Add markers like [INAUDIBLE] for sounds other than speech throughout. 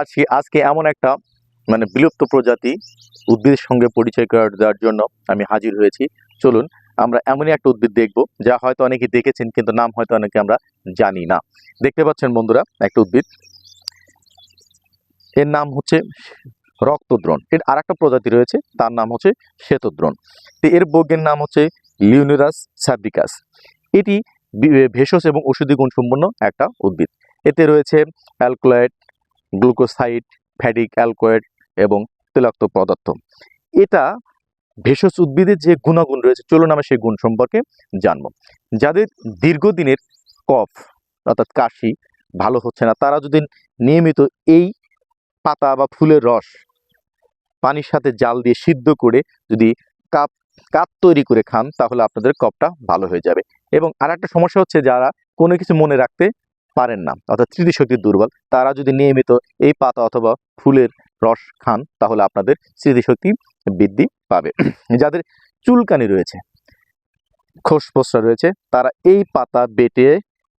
আজকে আজকে এমন একটা মানে বিলুপ্ত প্রজাতি উদ্ভিদের সঙ্গে পরিচয় করে দেওয়ার জন্য আমি হাজির হয়েছি। চলুন, আমরা এমনই একটা উদ্ভিদ দেখব, যা হয়তো অনেকে দেখেছেন, কিন্তু নাম হয়তো অনেকে আমরা জানি না। দেখতে পাচ্ছেন বন্ধুরা, একটা উদ্ভিদ। এর নাম হচ্ছে রক্তদ্রণ। এর আর একটা প্রজাতি রয়েছে, তার নাম হচ্ছে শ্বেতদ্রণ। তো এর বৈজ্ঞানিক নাম হচ্ছে লিউনিরাস স্যাব্রিকাস এটি ভেষজ এবং ঔষধি গুণসম্পন্ন একটা উদ্ভিদ। এতে রয়েছে অ্যালকোলয়েড গ্লুকোসাইড ফ্যাটিক অ্যালকোয়েড এবং তৈলাক্ত পদার্থ। এটা ভেষজ উদ্ভিদের যে গুণাগুণ রয়েছে, চলুন আমরা সেই গুণ সম্পর্কে জানব। যাদের দীর্ঘদিনের কফ, অর্থাৎ কাশি, ভালো হচ্ছে না, তারা যদি নিয়মিত এই পাতা বা ফুলের রস পানির সাথে জাল দিয়ে সিদ্ধ করে যদি কাপ কাপ তৈরি করে খান, তাহলে আপনাদের কফটা ভালো হয়ে যাবে। এবং আর একটা সমস্যা হচ্ছে, যারা কোনো কিছু মনে রাখতে পারেন না, অর্থাৎ স্মৃতিশক্তি দুর্বল। তারা যদি নিয়মিত এই পাতা অথবা ফুলের রস খান, তাহলে আপনাদের স্মৃতিশক্তি বৃদ্ধি পাবে। [CLEARS THROAT] যাদের চুলকানি রয়েছে খোসপোসরা রয়েছে, তারা এই পাতা বেটে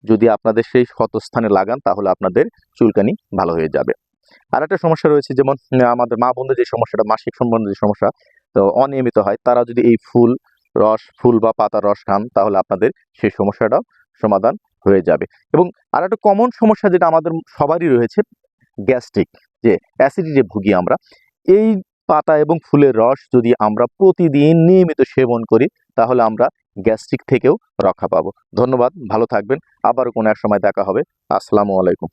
যদি আপনাদের সেই ক্ষতস্থানে লাগান, তাহলে আপনাদের চুলকানি ভালো হয়ে যাবে। আর একটা সমস্যা রয়েছে, যেমন আমাদের মা বোনদের যে সমস্যাটা, মাসিক সম্বন্ধে যে সমস্যা, তো অনিয়মিত হয়। তারা যদি এই ফুল রস, ফুল বা পাতার রস খান, তাহলে আপনাদের সেই সমস্যাটাও সমাধান হয়ে যাবে। এবং আর একটা কমন সমস্যা যেটা আমাদের সবারই রয়েছে গ্যাস্ট্রিক যে অ্যাসিডিটি ভুগি আমরা, এই পাতা এবং ফুলের রস যদি আমরা প্রতিদিন নিয়মিত সেবন করি, তাহলে আমরা গ্যাস্ট্রিক থেকেও রক্ষা পাবো। ধন্যবাদ, ভালো থাকবেন আবার কোনো এক সময় দেখা হবে। আসসালামু আলাইকুম।